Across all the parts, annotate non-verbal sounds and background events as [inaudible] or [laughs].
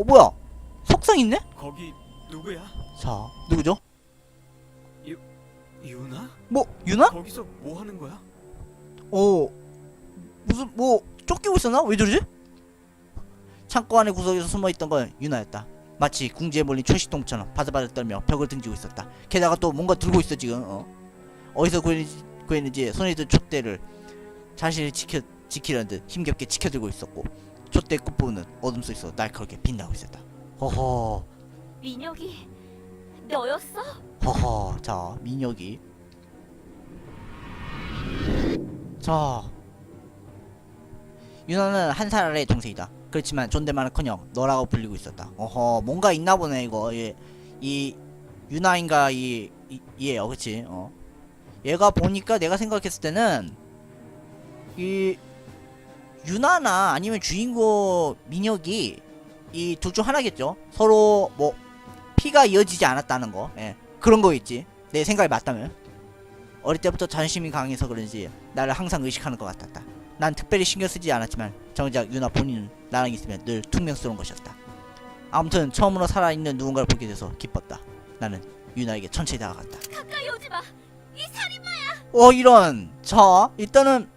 어 뭐야 석상 있네? 거기 누구야? 자 누구죠? 유나? 뭐 유나? 거기서 뭐 하는 거야? 어 무슨 뭐 쫓기고 있었나? 왜 저러지? 창고 안의 구석에서 숨어있던 건 유나였다. 마치 궁지에 몰린 초식동처럼 바들바들 떨며 벽을 등지고 있었다. 게다가 또 뭔가 들고 있어 지금. 어. 어디서 구했는지, 구했는지 손에 든 촛대를 자신을 지켜 지키려는 듯 힘겹게 지켜들고 있었고 촛대 끝부분은 어둠 속에서 날카롭게 빛나고 있었다. 허허. 민혁이 너였어? 허허. 자 민혁이. 자 유나는 한 살 아래의 동생이다. 그렇지만 존댓말은커녕 너라고 불리고 있었다. 어허 뭔가 있나 보네 이거. 예, 이 유나인가 이, 이 얘요. 그치? 어. 얘가 보니까 내가 생각했을 때는 이 유나나 아니면 주인공 민혁이 이 둘 중 하나겠죠 서로 뭐 피가 이어지지 않았다는 거, 예. 그런 거겠지. 내 생각이 맞다면. 어릴 때부터 자존심이 강해서 그런지 나를 항상 의식하는 것 같았다. 난 특별히 신경 쓰지 않았지만 정작 유나 본인은 나랑 있으면 늘 퉁명스러운 것이었다. 아무튼 처음으로 살아있는 누군가를 보게 돼서 기뻤다. 나는 유나에게 천천히 다가갔다. 가까이 오지 마. 이 살인마야. 어 이런. 자 일단은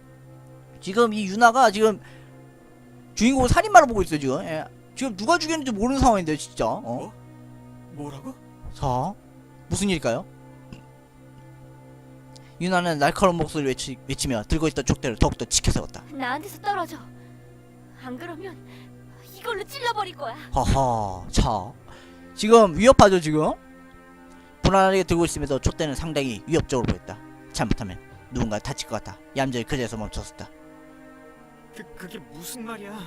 지금 이 유나가 지금 주인공을 살인마로 보고 있어 지금. 예. 지금 누가 죽였는지 모르는 상황인데 진짜. 어? 뭐? 뭐라고? 자, 무슨 일일까요? 유나는 날카로운 목소리를 외치, 외치며 들고 있던 족대를 더욱더 지켜세웠다. 나한테서 떨어져. 안 그러면 이걸로 찔러버릴 거야. 허허, 자, 지금 위협하죠 지금? 불안하게 들고 있으면서 족대는 상당히 위협적으로 보였다. 잘못하면 누군가 다칠 것 같아. 얌전히 그 자리에서 멈췄었다. 그 그게 무슨 말이야?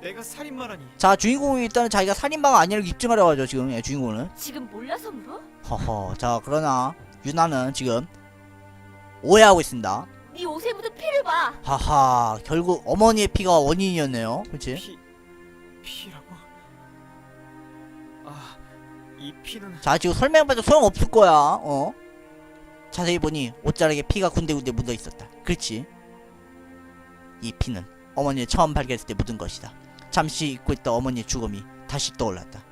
내가 살인마라니. 자, 주인공이 일단은 자기가 살인마가 아니라고 입증하려고 하죠 지금 예, 주인공은. 지금 몰라서 물어? 허허, 자 그러나 유나는 지금 오해하고 있습니다. 네 옷에 묻은 피를 봐. 하하, 결국 어머니의 피가 원인이었네요. 그치? 피 피라고? 아, 이 피는 자 지금 설명해봐도 소용없을 거야 어 자세히 보니 옷자락에 피가 군데군데 묻어 있었다 그렇지 이 피는 어머니를 처음 발견했을 때 묻은 것이다 잠시 잊고 있던 어머니의 죽음이 다시 떠올랐다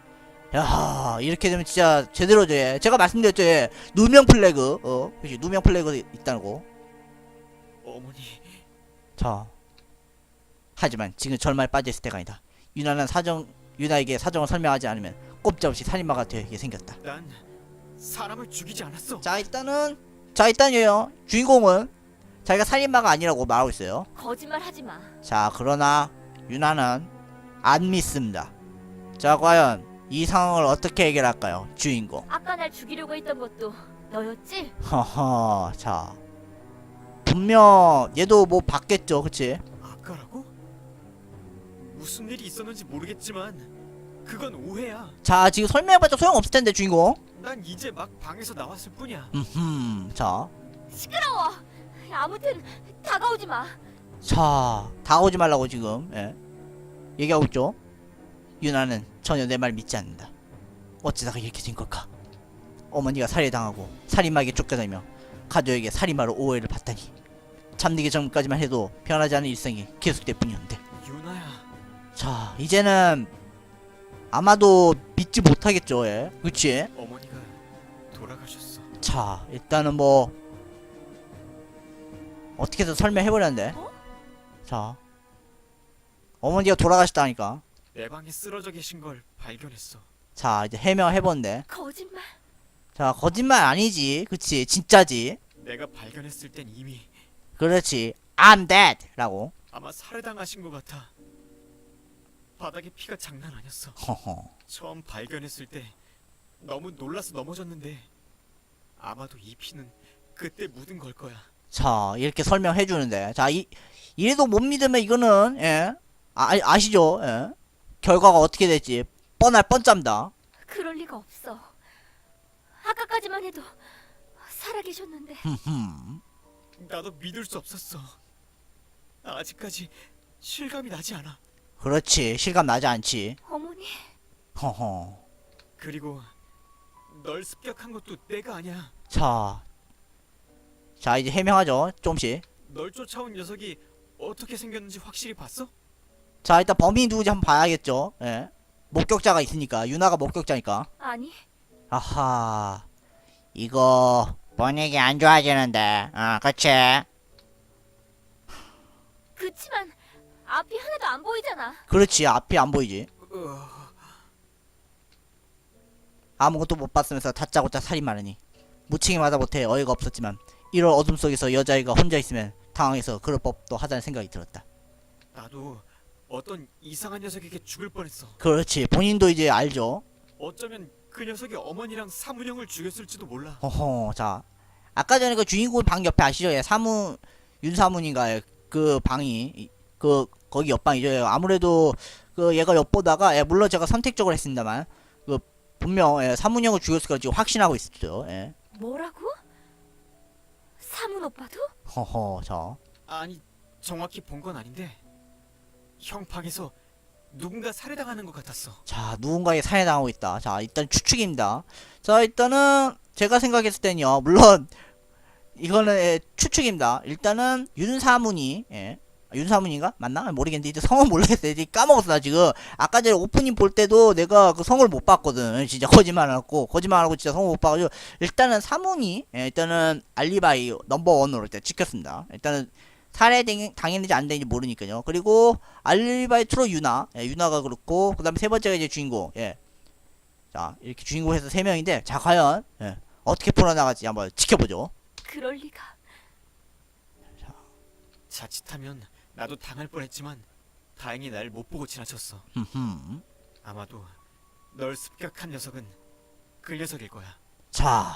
야 이렇게 되면 진짜 제대로죠 얘. 제가 말씀드렸죠 얘. 누명 플래그 어 그치 누명 플래그 있다고 어머니. 자 하지만 지금 절망에 빠져있을 때가 아니다 유나는 사정 유나에게 사정을 설명하지 않으면 꼼짝없이 살인마가 되게 생겼다 난 사람을 죽이지 않았어. 자 일단은 자 일단요 주인공은 자기가 살인마가 아니라고 말하고 있어요 거짓말 하지 마. 자 그러나 유나는 안 믿습니다 자 과연 이 상황을 어떻게 해결할까요 주인공 아까 날 죽이려고 했던 것도 너였지? 허허 자 분명 얘도 뭐 봤겠죠 그치 아까라고? 무슨 일이 있었는지 모르겠지만 그건 오해야. 자 지금 설명해봤자 소용없을 텐데 주인공 난 이제 막 방에서 나왔을 뿐이야. 음흠 자 시끄러워. 아무튼 다가오지 마. 자, 다가오지 말라고 지금 예. 얘기하고 있죠. 유나는 전혀 내 말 믿지 않는다. 어찌다가 이렇게 된 걸까? 어머니가 살해당하고 살인마에게 쫓겨다니며 가족에게 살인마로 오해를 받다니 잠들기 전까지만 해도 변하지 않은 일상이 계속될 뿐이었는데 유나야. 자 이제는 아마도 믿지 못하겠죠 예 그치? 어머니가 돌아가셨어. 자 일단은 뭐 어떻게 해서 설명해버렸는데 어? 자 어머니가 돌아가셨다니까 내 방에 쓰러져 계신 걸 발견했어. 자 이제 해명해본데 거짓말. 자 거짓말 아니지 그치 진짜지 내가 발견했을 땐 이미 그렇지 I'm dead 라고 아마 살해당하신 것 같아. 바닥에 피가 장난 아니었어. 허허 처음 발견했을 때 너무 놀라서 넘어졌는데 아마도 이 피는 그때 묻은 걸 거야. 자 이렇게 설명해 주는데. 자 이 이래도 못 믿으면 이거는 예 아, 아시죠? 예. 결과가 어떻게 될지. 뻔할 뻔짭니다. 그럴 리가 없어. 아까까지만 해도 살아계셨는데. 흠흠. 나도 믿을 수 없었어. 아직까지 실감이 나지 않아. 그렇지. 실감 나지 않지. 어머니. 허허. 그리고 널 습격한 것도 내가 아니야. 자, 자 이제 해명하죠. 조금씩. 널 쫓아온 녀석이 어떻게 생겼는지 확실히 봤어? 자 일단 범인이 누구지 한번 봐야겠죠. 예. 목격자가 있으니까. 유나가 목격자니까. 아니, 아하. 이거 분위기 안 좋아지는데. 어 그치? 그치만 앞이 하나도 안 보이잖아. 그렇지. 앞이 안 보이지. 어, 아무것도 못 봤으면서 다짜고짜 살인 마르니. 무책임하다 못해 어이가 없었지만 이런 어둠 속에서 여자아이가 혼자 있으면 당황해서 그럴 법도 하다는 생각이 들었다. 나도 어떤 이상한 녀석에게 죽을 뻔했어. 그렇지. 본인도 이제 알죠. 어쩌면 그 녀석이 어머니랑 사문형을 죽였을지도 몰라. 허허 자. 아까 전에 그 주인공 방 옆에 아시죠? 예 사무 윤사문인가요 그 방이 이- 그 거기 옆방이죠. 예, 아무래도 그 얘가 엿보다가 예, 물론 제가 선택적으로 했습니다만 그 분명 예, 사문형을 죽였을 걸 지금 확신하고 있었죠. 예. 뭐라고? 사문 오빠도? 허허 자 아니 정확히 본 건 아닌데 형 방에서 누군가 살해당하는 것 같았어. 자, 누군가에게 살해당하고 있다. 자, 일단 추측입니다. 자, 일단은 제가 생각했을 때는요. 물론 이거는 예, 추측입니다. 일단은 윤사문이 예. 아, 윤사문인가? 맞나? 모르겠는데 이제 성은 모르겠어요. 이제 까먹었어 나 지금. 아까 전에 오프닝 볼 때도 내가 그 성을 못 봤거든. 진짜 거짓말하고 거짓말하고 진짜 성을 못 봐가지고 일단은 사문이 예, 일단은 알리바이 넘버 원으로 일단 찍혔습니다. 일단은 살해 당- 당했는지 안 당했는지 모르니까요. 그리고 알리바이 트로 유나, 예, 유나가 그렇고 그다음에 세 번째가 이제 주인공. 예. 자 이렇게 주인공에서 세 명인데 자 과연 예, 어떻게 풀어나갈지 한번 지켜보죠. 그럴 리가. 자칫하면 나도 당할 뻔했지만 다행히 날 못 보고 지나쳤어. 흠흠. 아마도 널 습격한 녀석은 그 녀석일 거야. 자,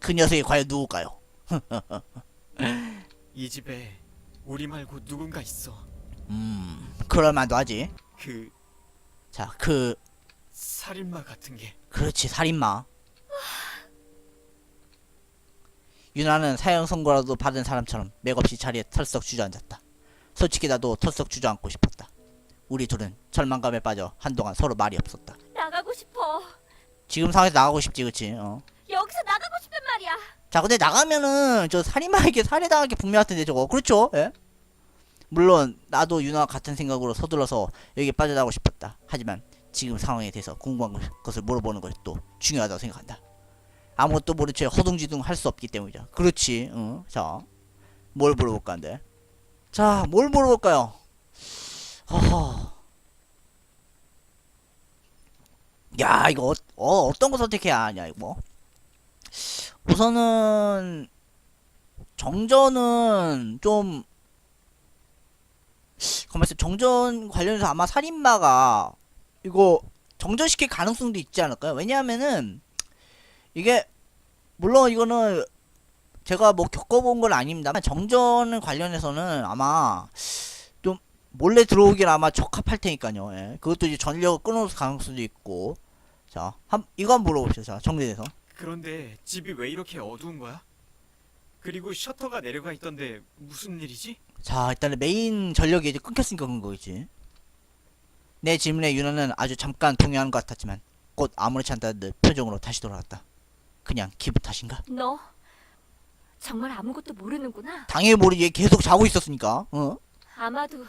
그 녀석이 과연 누굴까요? [laughs] 이 집에 우리 말고 누군가 있어. 음, 그럴만도 하지. 그 자, 그 살인마 같은 게. 그렇지 살인마. 유나는 사형 선고라도 받은 사람처럼 맥없이 자리에 털썩 주저앉았다. 솔직히 나도 털썩 주저앉고 싶었다. 우리 둘은 절망감에 빠져 한동안 서로 말이 없었다. 나가고 싶어. 지금 상황에서 나가고 싶지, 그치? 어. 여기서 나가고 싶단 말이야. 자, 근데 나가면은 저 살인마에게 살해당하기 분명한데 저거 그렇죠? 예? 물론 나도 유나와 같은 생각으로 서둘러서 여기 빠져나가고 싶었다. 하지만 지금 상황에 대해서 궁금한 것- 것을 물어보는 것이 또 중요하다고 생각한다. 아무것도 모른 채 허둥지둥 할 수 없기 때문이죠. 그렇지. 응. 자, 뭘 물어볼까 한데. 자, 뭘 물어볼까요? 허허. 야, 이거 어, 어, 어떤 거 선택해야 하냐 이거. 우선은 정전은 좀 가만있어 정전 관련해서 아마 살인마가 이거 정전시킬 가능성도 있지 않을까요? 왜냐하면은 이게 물론 이거는 제가 뭐 겪어본 건 아닙니다만 정전 관련해서는 아마 좀 몰래 들어오긴 아마 적합할 테니까요. 예. 그것도 이제 전력을 끊을 가능성도 있고 자, 한 이거 한번 물어봅시다. 자, 정리돼서. 그런데 집이 왜 이렇게 어두운 거야? 그리고 셔터가 내려가 있던데 무슨 일이지? 자, 일단은 메인 전력이 이제 끊겼으니까 그런 거겠지. 내 질문에 유나는 아주 잠깐 동요하는 것 같았지만 곧 아무렇지 않다는 듯 표정으로 다시 돌아갔다. 그냥 기분 탓인가? 너 정말 아무것도 모르는구나. 당연히 모르지. 얘 계속 자고 있었으니까. 어? 아마도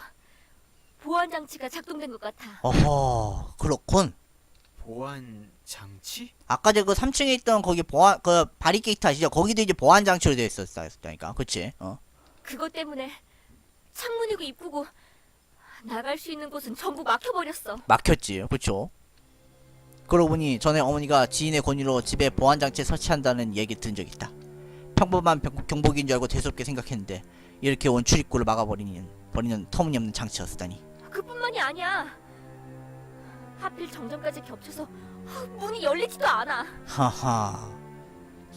보안 장치가 작동된 것 같아. 어허, 그렇군. 보안 장치? 아까 저그 3층에 있던 거기 보안 그 바리케이트 아시죠? 거기도 이제 보안 장치로 되어 있었다니까. 그치? 어. 그것 때문에 창문이고 입구고 나갈 수 있는 곳은 전부 막혀버렸어. 막혔지. 그쵸? 그러고 보니 전에 어머니가 지인의 권유로 집에 보안 장치 설치한다는 얘기 들은 적이 있다. 평범한 병- 경복인 줄 알고 대수롭게 생각했는데 이렇게 온 출입구를 막아버리는 버리는 터무니없는 장치였다니. 그뿐만이 아니야. 하필 정전까지 겹쳐서 문이 열리지도 않아. 하하.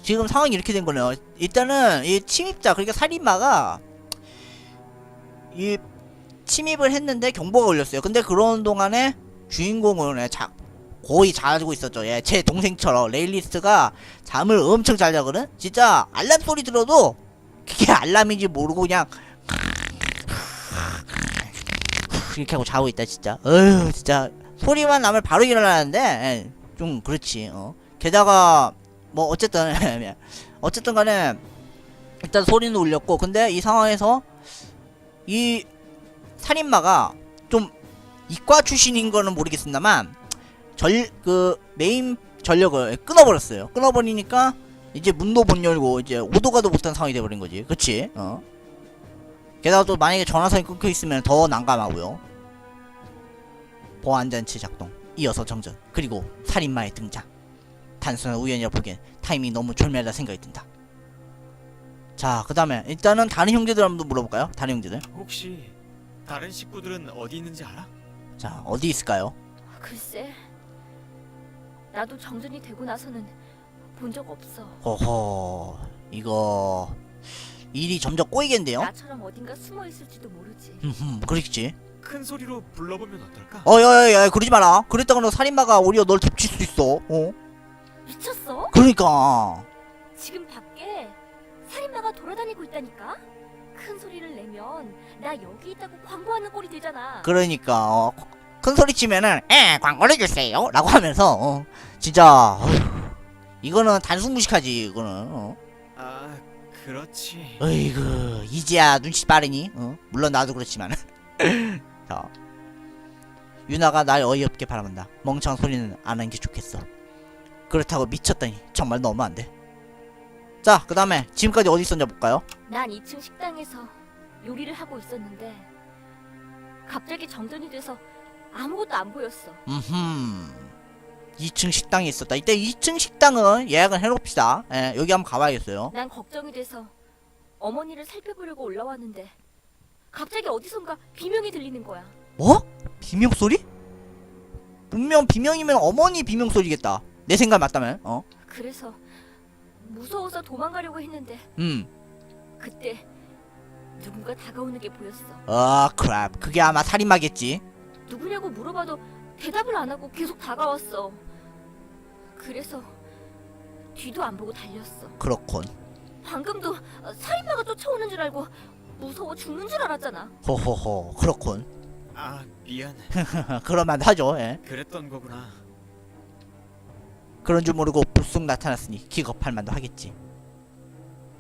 지금 상황이 이렇게 된 거네요. 일단은 이 침입자 그러니까 살인마가 이 침입을 했는데 경보가 울렸어요. 근데 그런 동안에 주인공은 예, 자, 거의 자고 있었죠. 예, 제 동생처럼 레일리스트가 잠을 엄청 잘 자거든. 진짜 알람 소리 들어도 그게 알람인지 모르고 그냥 이렇게 하고 자고 있다 진짜. 어휴 진짜 소리만 나면 바로 일어나는데 예, 좀 그렇지. 어. 게다가 뭐 어쨌든 [laughs] 어쨌든 간에 일단 소리는 울렸고 근데 이 상황에서 이 살인마가 좀 이과 출신인 거는 모르겠습니다만 전그 메인 전력을 끊어버렸어요. 끊어버리니까 이제 문도 못 열고 이제 오도 가도 못한 상황이 돼버린 거지. 그치? 어. 게다가 또 만약에 전화선이 끊겨 있으면 더 난감하고요. 보안장치 작동, 이어서 정전, 그리고 살인마의 등장. 단순한 우연이라 보기엔 타이밍이 너무 졸멸하다 생각이 든다. 자, 그 다음에 일단은 다른 형제들 한번 물어볼까요? 다른 형제들. 혹시 다른 식구들은 어디 있는지 알아? 자, 어디 있을까요? 글쎄, 나도 정전이 되고 나서는 본 적 없어. 허허, 이거 일이 점점 꼬이겠는데요? 나처럼 어딘가 숨어 있을지도 모르지. 흠흠, 그렇지. 큰 소리로 불러보면 어떨까? 어, 야, 야, 야, 그러지 마라. 그랬다가 너 살인마가 오히려 널 덮칠 수도 있어. 어? 미쳤어? 그러니까. 지금 밖에 살인마가 돌아다니고 있다니까? 큰 소리를 내면 나 여기 있다고 광고하는 꼴이 되잖아. 그러니까 어, 큰 소리 치면은 에 광고를 주세요 라고 하면서 어, 진짜 어휴, 이거는 단순 무식하지 이거는 어. 아, 그렇지. 어이구 이제야 눈치 빠르니 어? 물론 나도 그렇지만 [laughs] 자 유나가 날 어이없게 바라본다 멍청한 소리는 안 하는 게 좋겠어 그렇다고 미쳤다니 정말 너무 안돼 자 그 다음에 지금까지 어디 있었냐 볼까요 난 2층 식당에서 요리를 하고 있었는데 갑자기 정전이 돼서 아무것도 안 보였어. 음흠 2층 식당에 있었다 이때 2층 식당은 예약을 해놓읍시다 예, 여기 한번 가봐야겠어요 난 걱정이 돼서 어머니를 살펴보려고 올라왔는데 갑자기 어디선가 비명이 들리는 거야. 뭐? 비명 소리? 분명 비명이면 어머니 비명 소리겠다. 내 생각 맞다면, 어? 그래서 무서워서 도망가려고 했는데 음, 그때 누군가 다가오는 게 보였어. 아, 크랩. 그게 아마 살인마겠지. 누구냐고 물어봐도 대답을 안 하고 계속 다가왔어. 그래서 뒤도 안 보고 달렸어. 그렇군. 방금도 어, 살인마가 쫓아오는 줄 알고 무서워 죽는 줄 알았잖아. 호호호, 그렇군. 아, 미안. [laughs] 그럴만 하죠, 예. 그랬던 거구나. 그런 줄 모르고 불쑥 나타났으니 기겁할 만도 하겠지.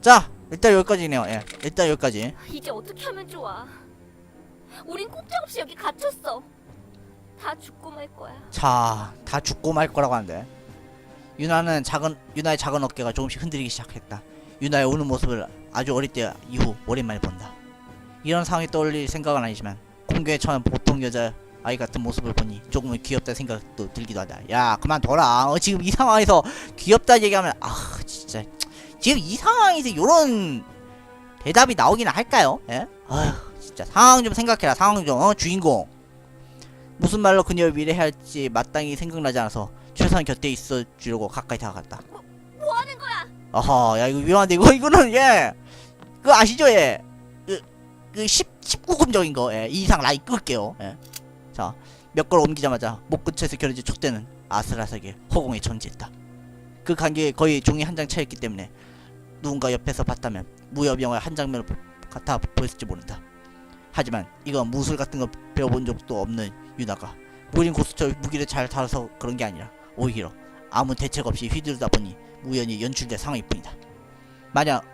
자, 일단 여기까지네요, 예. 일단 여기까지. 이제 어떻게 하면 좋아? 우린 꼼짝없이 여기 갇혔어. 다 죽고 말 거야. 자, 다 죽고 말 거라고 하는데. 유나는 작은, 유나의 작은 어깨가 조금씩 흔들리기 시작했다. 유나의 우는 모습을 아주 어릴 때 이후 오랜만에 본다. 이런 상황이 떠올릴 생각은 아니지만 공교에 처한 보통 여자 아이 같은 모습을 보니 조금은 귀엽다 생각도 들기도 하다. 야, 그만 둬라. 어, 지금 이 상황에서 귀엽다 얘기하면 아, 진짜 지금 이 상황에서 요런 대답이 나오기는 할까요? 예? 아휴, 진짜 상황 좀 생각해라. 상황 좀 어, 주인공. 무슨 말로 그녀를 미래해야 할지 마땅히 생각나지 않아서 최소한 곁에 있어 주려고 가까이 다가갔다. 뭐 하는 거야? 아하, 야 이거 위험한데 이거 이거는 예, 그 아시죠 예, 그 그 10, 19금적인 거 예, 이 이상 라인 끌게요. 예, 자 몇 걸 옮기자마자 목 근처에서 겨뤄진 촉대는 아슬아슬하게 허공에 전지했다. 그 간격에 거의 종이 한 장 차였기 때문에 누군가 옆에서 봤다면 무협 영화의 한 장면을 보- 같아 보였을지 모른다. 하지만 이건 무술 같은 거 배워본 적도 없는 유나가 무인 고수처 무기를 잘 다뤄서 그런 게 아니라 오히려 아무 대책 없이 휘두르다 보니 우연히 연출된 상황일 뿐이다. 만약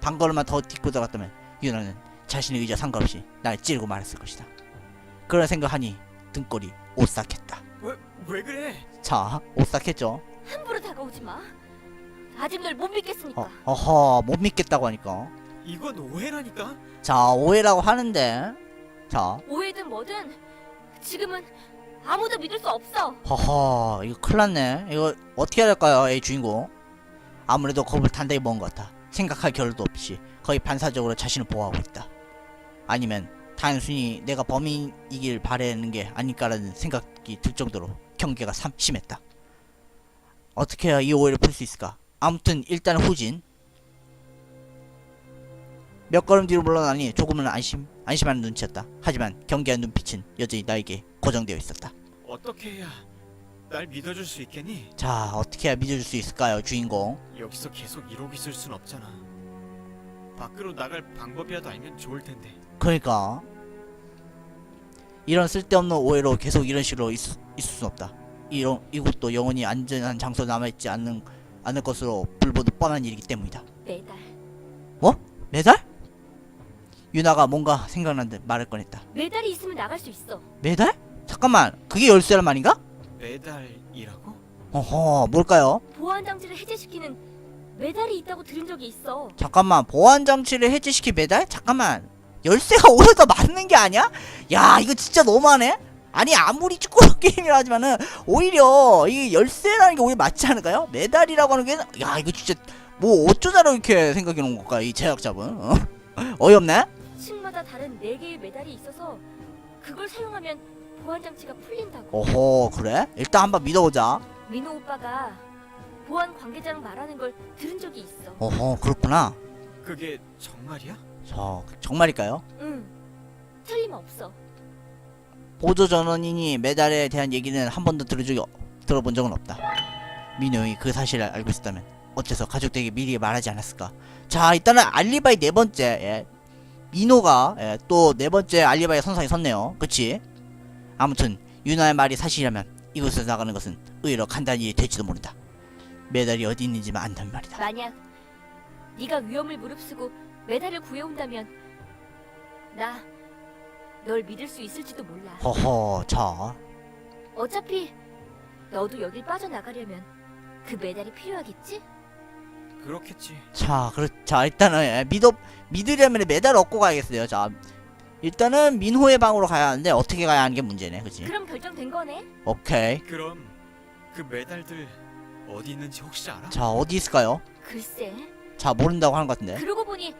반 걸음만 더 딛고 들어갔다면 유나는 자신의 의지와 상관없이 날 찌르고 말았을 것이다. 그런 생각하니 등골이 오싹했다. 왜, 왜 그래? 자, 오싹했죠. 함부로 다가오지 마. 아직 널 못 믿겠으니까. 어, 어허, 못 믿겠다고 하니까. 이건 오해라니까? 자, 오해라고 하는데. 자, 오해든 뭐든 지금은 아무도 믿을 수 없어. 허허, 이거 큰일 났네. 이거 어떻게 해야 될까요, 이 주인공? 아무래도 겁을 단단히 먹은 것 같다. 생각할 겨를도 없이 거의 반사적으로 자신을 보호하고 있다. 아니면 단순히 내가 범인이길 바라는 게 아닐까라는 생각이 들 정도로 경계가 참 심했다. 어떻게 해야 이 오해를 풀 수 있을까? 아무튼 일단 후진. 몇 걸음 뒤로 물러나니 조금은 안심, 안심하는 눈치였다. 하지만 경계한 눈빛은 여전히 나에게 고정되어 있었다. 어떻게 해야 날 믿어줄 수 있겠니? 자, 어떻게 해야 믿어줄 수 있을까요, 주인공? 여기서 계속 이러고 있을 순 없잖아. 밖으로 나갈 방법이라도 알면 좋을 텐데. 그러니까 이런 쓸데없는 오해로 계속 이런 식으로 있, 있을 순 없다. 이런 이곳도 영원히 안전한 장소 남아있지 않는 않을 것으로 불보듯 뻔한 일이기 때문이다. 매달. 매달? 유나가 뭔가 생각난 듯 말을 꺼냈다. 매달이 있으면 나갈 수 있어. 매달? 잠깐만, 그게 열쇠란 말인가? 메달이라고? 어허 뭘까요? 보안 장치를 해제시키는 메달이 있다고 들은 적이 있어. 잠깐만 보안 장치를 해제시킨 메달? 잠깐만 열쇠가 오히려 더 맞는 게 아니야? 야 이거 진짜 너무하네. 아니 아무리 축구 게임이라 하지만은 오히려 이 열쇠라는 게 오히려 맞지 않을까요? 메달이라고 하는 게 야 이거 진짜 뭐 어쩌자로 이렇게 생각해 놓은 걸까 이 제작자분 어? [laughs] 어이없네? 층마다 다른 네 개의 메달이 있어서 그걸 사용하면 보안 장치가 풀린다고. 어허 그래? 일단 한번 믿어보자 민호 오빠가 보안 관계자랑 말하는 걸 들은 적이 있어. 어허 그렇구나 그게 정말이야? 저 정말일까요? 응. 틀림없어. 보조 전원인이 메달에 대한 얘기는 한 번도 들은 적이 없- 들어본 적은 없다. 민호이 그 사실을 알고 있었다면 어째서 가족들에게 미리 말하지 않았을까? 자 일단은 알리바이 네 번째 예. 민호가 예, 또네 번째 알리바이 선상에 섰네요. 그치? 아무튼 유나의 말이 사실이라면 이곳에서 나가는 것은 의외로 일이 될지도 모른다. 메달이 어디 있는지만 안다면 말이다. 만약 네가 위험을 무릅쓰고 메달을 구해온다면 나 널 믿을 수 있을지도 몰라. 허허 자 어차피 너도 여길 빠져나가려면 그 메달이 필요하겠지? 그렇겠지. 자, 그렇, 자, 일단은, 예, 믿어, 믿으려면 메달 얻고 가야겠어요. 자, 일단은 민호의 방으로 가야 하는데, 어떻게 가야 하는 게 문제네, 그치? 그럼 결정된 거네. 오케이. 그럼 그 메달들 어디 있는지 혹시 알아? 자, 어디 있을까요? 글쎄. 자, 모른다고 하는 것 같은데. 그러고 보니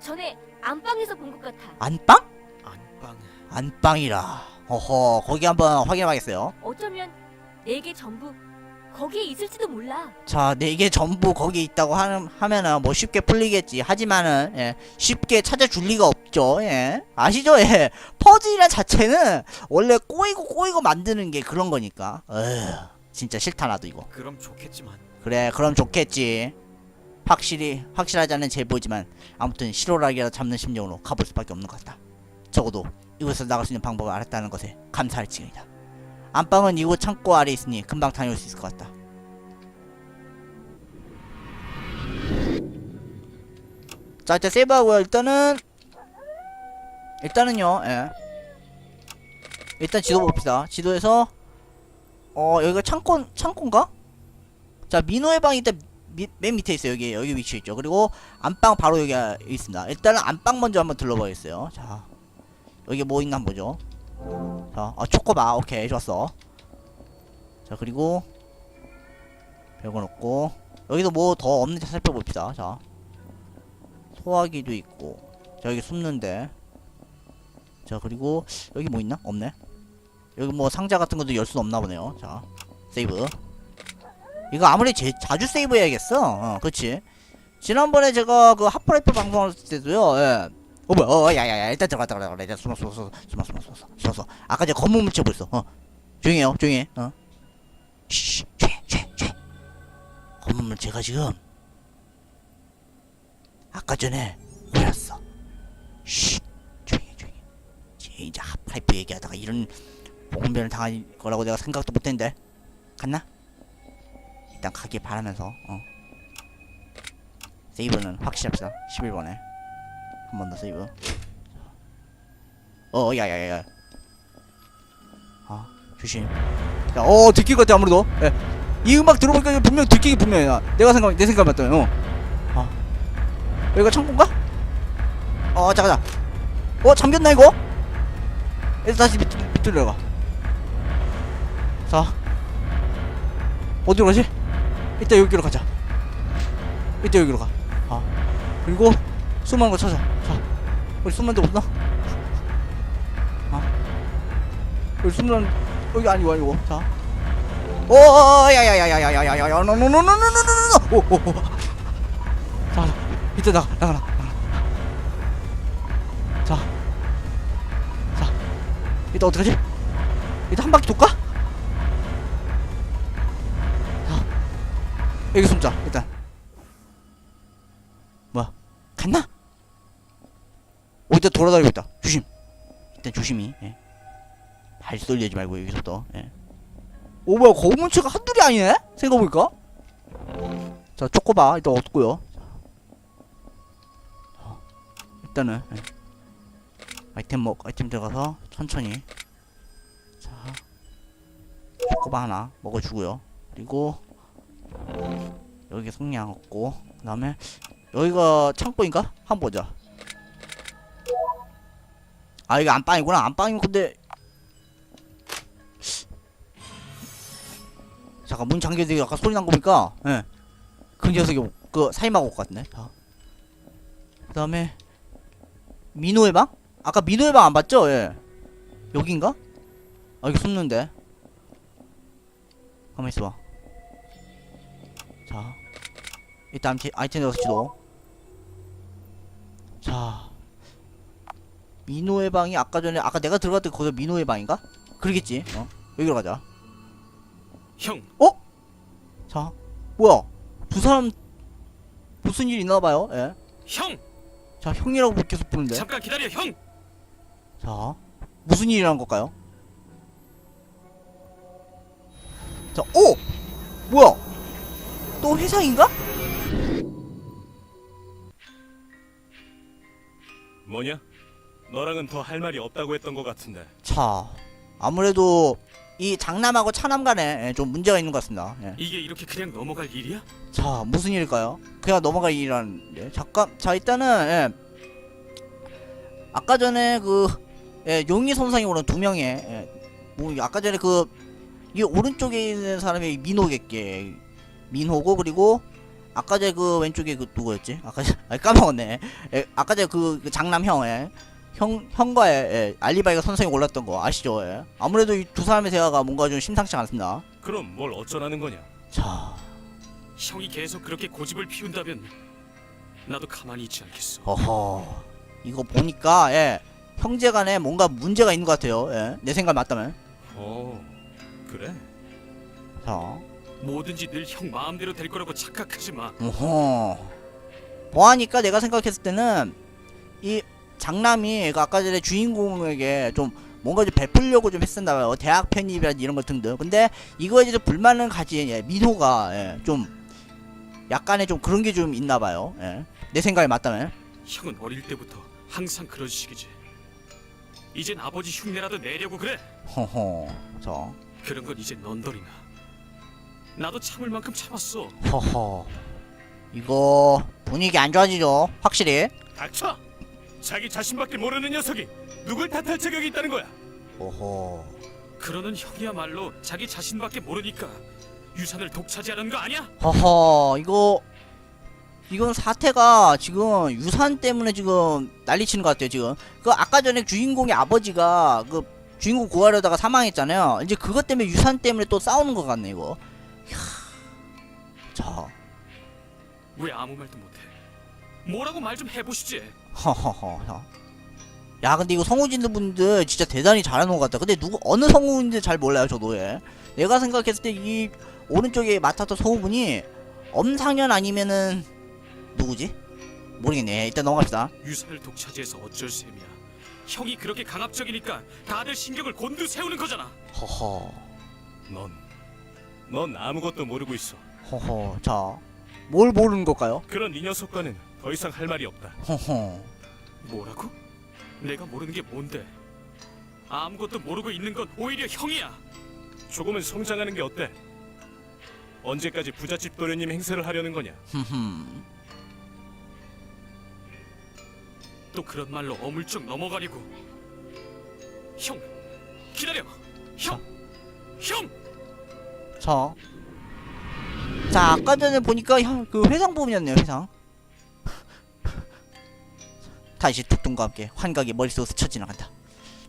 전에 안방에서 본 것 같아. 안방? 안방. 안방이라. 어허, 거기 한번 확인해봐야겠어요. 어쩌면 네 개 전부 거기에 있을지도 몰라. 자, 네 개 전부 거기 있다고 하는, 하면은, 뭐 쉽게 풀리겠지. 하지만은, 예, 쉽게 찾아줄 리가 없죠, 예. 아시죠? 예. 퍼즐이란 자체는, 원래 꼬이고 꼬이고 만드는 게 그런 거니까. 에휴, 진짜 싫다, 나도 이거. 그럼 좋겠지만 그래 그럼 좋겠지 확실히 확실하지 않은 제보지만 아무튼 실오라기라도 잡는 심정으로 가볼 수밖에 없는 것 같다 적어도 이곳에서 나갈 수 있는 방법을 알았다는 것에 감사할 지경이다 안방은 이곳 창고 아래 있으니 금방 다녀올 수 있을 것 같다. 자 일단 세이브하고요. 일단은 일단은요 예. 일단 지도 봅시다. 지도에서 어 여기가 창고 창고인가? 자 민호의 방이 일단 미, 맨 밑에 있어요. 여기 여기 위치해 있죠. 그리고 안방 바로 여기 있습니다. 일단은 안방 먼저 한번 둘러보겠어요. 자 여기 뭐 있나 한번 보죠 자 아, 초코바 오케이 좋았어. 자 그리고 별건 없고 여기도 뭐더 없는지 살펴봅시다. 자 소화기도 있고 자 여기 숨는데. 자 그리고 여기 뭐 있나? 없네. 여기 뭐 상자 같은 것도 열 수는 없나 보네요. 자 세이브. 이거 아무리 제, 자주 세이브 해야겠어. 어, 그치. 지난번에 제가 그 하프라이프 방송할 때도요, 예. 어, 뭐야, 어, 야, 야, 야, 일단 들어가, 들어가, 들어가. 일단 숨어, 숨어, 숨어, 숨어, 숨어, 숨어, 숨어, 숨어. 아까 제가 검은 물체 보였어. 어. 조용히 해요, 조용히 해. 어. 조용히. 검은 물체가 지금, 아까 전에 보였어. 쉬, 조용히 해, 조용히 해. 진짜 하프라이프 얘기하다가 이런 보건변을 당할 거라고 내가 생각도 못했는데. 갔나? 일단 가길 바라면서 어. 세이브는 확실합시다 11번에 한 번 더 세이브 어 야야야야 아 조심 야어 들킬 것 같아 아무래도 예. 이 음악 들어보니까 분명 들키기 분명해 나. 내가 생각 내 생각 맞다 어. 아 여기가 창고인가? 어 잠깐 어 잠겼나 이거? 일단 다시 밑, 밑으로 내려가 자 어디로 가지? 이따 여기로 가자. 이따 여기로 가. 아. 그리고 숨은 거 찾아. 자. 우리 숨은 데 없나? 아. 여기 숨는 여기 아니고 아니고. 자. 오, 야야야야야야야야. 노노노노노노노노. 오, 오, 오. 자, 자. 이따 나가. 나가라. 나가라. 자. 자. 이따 어떡하지? 이따 한 바퀴 돌까? 여기 숨자 일단 뭐야 갔나? 어디다 돌아다니고 있다 조심 일단 조심히 예. 발 쏠리지 말고 여기서부터 예. 오 뭐야 검은체가 한둘이 아니네? 생각해보니까 자 초코바 일단 얻고요 자, 일단은 예. 아이템 먹 아이템 들어가서 천천히 자 꼬바 하나 먹어주고요. 그리고 여기 성냥 없고 그다음에 여기가 창고인가? 한번 보자. 아 이게 안방이구나. 안방이면 근데 잠깐 문 잠겨지고 아까 소리 난 거 보니까 예. 그 녀석이 그 사임하고 올 것 같네. 자. 그다음에 민호의 방? 아까 민호의 방 안 봤죠? 예. 여긴가? 아 여기 숨는데. 가만 있어봐. 자, 일단 아이템 넣어서 지도. 자, 민호의 방이 아까 전에 아까 내가 들어갔던 거기 민호의 방인가? 그러겠지. 어, 여기로 가자. 형, 자, 뭐야? 두 사람 무슨 일 있나 봐요. 예. 형, 자, 형이라고 계속 부르는데. 잠깐 기다려, 형. 자, 무슨 일이라는 걸까요? 자, 오! 뭐야? 또 회상인가? 뭐냐? 너랑은 더 할 말이 없다고 했던 것 같은데. 자, 아무래도 이 장남하고 차남 간에 예, 좀 문제가 있는 것 같습니다. 예. 이게 이렇게 그냥 넘어갈 일이야? 자, 무슨 일일까요? 그냥 넘어갈 일이라는데. 잠깐, 자, 일단은, 예. 아까 전에 그, 예, 용의 선상에 오른 두 명의, 예, 뭐, 아까 전에 그, 이 오른쪽에 있는 사람이 민호겠게. 민호고, 그리고, 아까 전에 그 왼쪽에 그 누구였지? 아까 전, 아 까먹었네. 예, 아까 전에 그, 그 장남형, 예. 형, 형과의, 예, 알리바이가 선상에 올랐던 거 아시죠? 예. 아무래도 이 두 사람의 대화가 뭔가 좀 심상치 않습니다. 그럼 뭘 어쩌라는 거냐? 자, 형이 계속 그렇게 고집을 피운다면 나도 가만히 있지 않겠어. 어허 이거 보니까 예 형제 간에 뭔가 문제가 있는 것 같아요 예 내 생각 맞다면 어, 그래? 자 뭐든지 늘 형 마음대로 될 거라고 착각하지 마. 어허 보아니까 내가 생각했을 때는 이 장남이 그 아까 전에 주인공에게 좀 뭔가 좀 베풀려고 좀 했었나 봐요 대학 편입이라든지 이런 것 등등 근데 이거에 대해서 불만을 가진 예, 민호가 예, 좀 약간의 좀 그런 게 좀 있나 봐요 예. 내 생각에 맞다면 형은 어릴 때부터 항상 그런 식이지. 이젠 아버지 흉내라도 내려고 그래. 허허 자 그런 건 이제 넌더리나. 나도 참을 만큼 참았어. 허허 이거 분위기 안 좋아지죠 확실히 닥쳐! 자기 자신밖에 모르는 녀석이 누굴 탓할 자격이 있다는 거야? 오호 그러는 형이야말로 자기 자신밖에 모르니까 유산을 독차지하는 거 아니야? 허허 이거 이건 사태가 지금 유산 때문에 지금 난리치는 것 같아요 지금 그 아까 전에 주인공의 아버지가 그 주인공 구하려다가 사망했잖아요 이제 그것 때문에 유산 때문에 또 싸우는 것 같네 이거 이야 자 왜 아무 말도 못해? 뭐라고 말 좀 해보시지. 허허허 야. 야 근데 이거 성우진 분들 진짜 대단히 잘하는 것 같다 근데 누구 어느 성우인지 잘 몰라요 저도 예. 내가 생각했을 때 이 오른쪽에 맡았던 성우분이 엄상현 아니면은 누구지? 모르겠네 일단 넘어갑시다 유산을 독차지해서 어쩔 셈이야. 형이 그렇게 강압적이니까 다들 신경을 곤두세우는 거잖아. 허허 넌, 넌 아무것도 모르고 있어. 허허 자 뭘 모르는 걸까요? 그런 이 녀석과는 더 이상 할 말이 없다. 허허 뭐라고? 내가 모르는 게 뭔데? 아무것도 모르고 있는 건 오히려 형이야. 조금은 성장하는 게 어때? 언제까지 부잣집 도련님 행세를 하려는 거냐? 흠흠 또 그런 말로 어물쩍 넘어가려고. 형, 기다려. 형, 형. 자. 자, 아까 전에 보니까 형, 그 회상 부분이었네요, 회상. 다시 툭툭과 함께 환각이 머릿속에서 쳐 지나간다.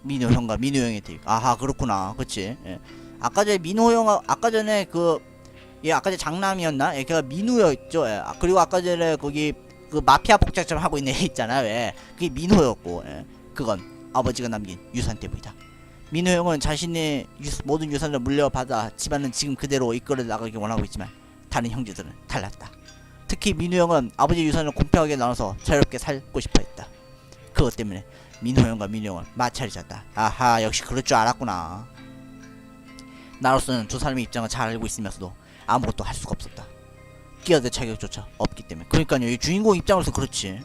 민호 형과 민호 형의 대립. 아하, 그렇구나. 그치. 예. 아까 전에 민호 형, 아까 전에 그, 예, 아까 전에 장남이었나? 예, 걔가 민호였죠. 예. 아, 그리고 아까 전에 거기 그 마피아 복장처럼 하고 있는 애 있잖아요. 예. 그게 민호였고, 예. 그건 아버지가 남긴 유산 때문이다. 민호 형은 자신의 유- 모든 유산을 물려받아 집안은 지금 그대로 이끌어 나가기 원하고 있지만 다른 형제들은 달랐다. 특히 민호 형은 아버지 유산을 공평하게 나눠서 자유롭게 살고 싶어 했다. 그것 때문에 민호 형과 민호 형은 마찰이 졌다. 아하 역시 그럴 줄 알았구나. 나로서는 두 사람의 입장을 잘 알고 있으면서도 아무것도 할 수가 없었다. 끼어들 자격조차 없기 때문에. 그러니까요 이 주인공 입장으로서 그렇지.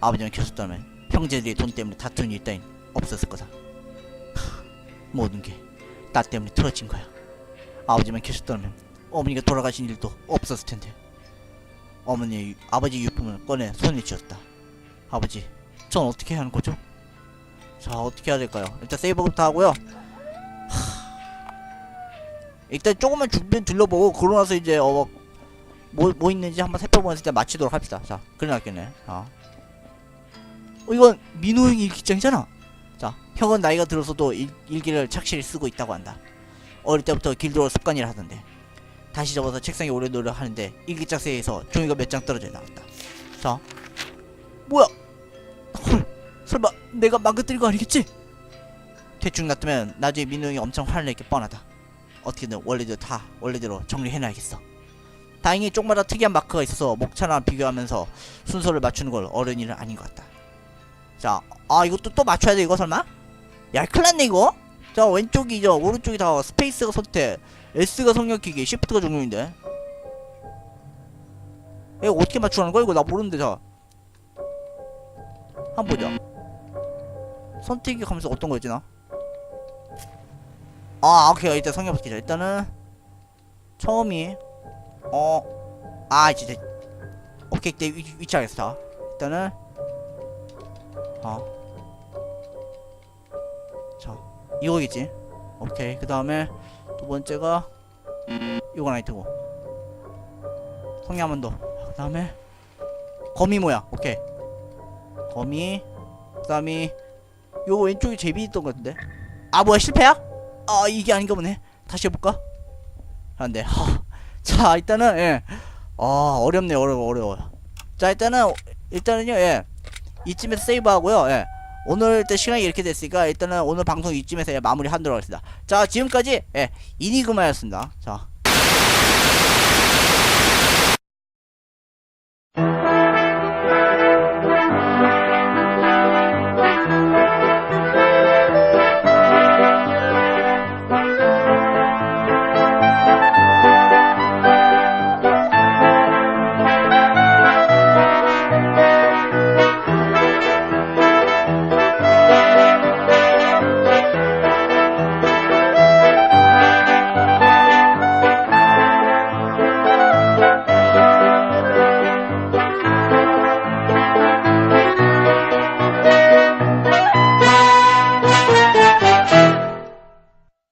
아버지는 계속다면 형제들이 돈 때문에 다투는 일 따윈 없었을 거다. 모든 게 나 때문에 틀어진 거야. 아버지만 계셨다면 어머니가 돌아가신 일도 없었을 텐데 어머니의 유- 아버지 유품을 꺼내 손에 쥐었다 아버지 전 어떻게 하는 거죠? 자 어떻게 해야 될까요? 일단 세이버부터 하고요 하... 일단 조금만 주변 둘러보고 그러고 나서 이제 어 뭐, 뭐 있는지 한번 살펴보면서 일단 마치도록 합시다. 자, 그래 놨겠네. 자. 어, 이건 민호 형 일기장이잖아. 자, 형은 나이가 들어서도 일, 일기를 착실히 쓰고 있다고 한다. 어릴 때부터 길도로 습관이라 하던데. 다시 접어서 책상에 오래 놓으려 하는데 일기장 세에서 종이가 몇 장 떨어져 나왔다. 자, 뭐야? 헐, 설마 내가 망가뜨린 거 아니겠지? 대충 놔두면 나중에 민호 형이 엄청 화를 낼게 뻔하다. 어떻게든 원래대로 다 원래대로 정리해놔야겠어. 다행히 쪽마다 특이한 마크가 있어서 목차랑 비교하면서 순서를 맞추는 걸 어려운 일은 아닌 것 같다. 자, 아 이것도 또 맞춰야 돼 이거 설마? 야 큰일났네 이거. 자 왼쪽이 죠 오른쪽이 다 스페이스가 선택, S가 성역키기, Shift가 종료인데. 이거 어떻게 맞추라는 거야 이거 나 모르는데 자. 한번 보자. 선택이 가면서 어떤 거였지 나? 아 오케이 일단 성역 바뀌자 일단은 처음이 어, 아, 진짜. 오케이, 내 위, 위치 알겠어. 일단은, 어. 자, 이거겠지. 오케이, 그 다음에, 두 번째가, 이건 아이트고. 성이 한번 더. 그 다음에, 거미 모양. 오케이. 거미, 그 다음에, 요 왼쪽이 제비 있던 것 같은데. 아, 뭐야, 실패야? 아, 이게 아닌가 보네. 다시 해볼까? 안 돼. 하. 자 일단은 예. 아 어렵네 어려워 어려워. 자 일단은 일단은요 예. 이쯤에서 세이브 하고요 예. 오늘 일단 시간이 이렇게 됐으니까 일단은 오늘 방송 이쯤에서 예, 마무리 하도록 하겠습니다. 자 지금까지 예 이니그마였습니다. 자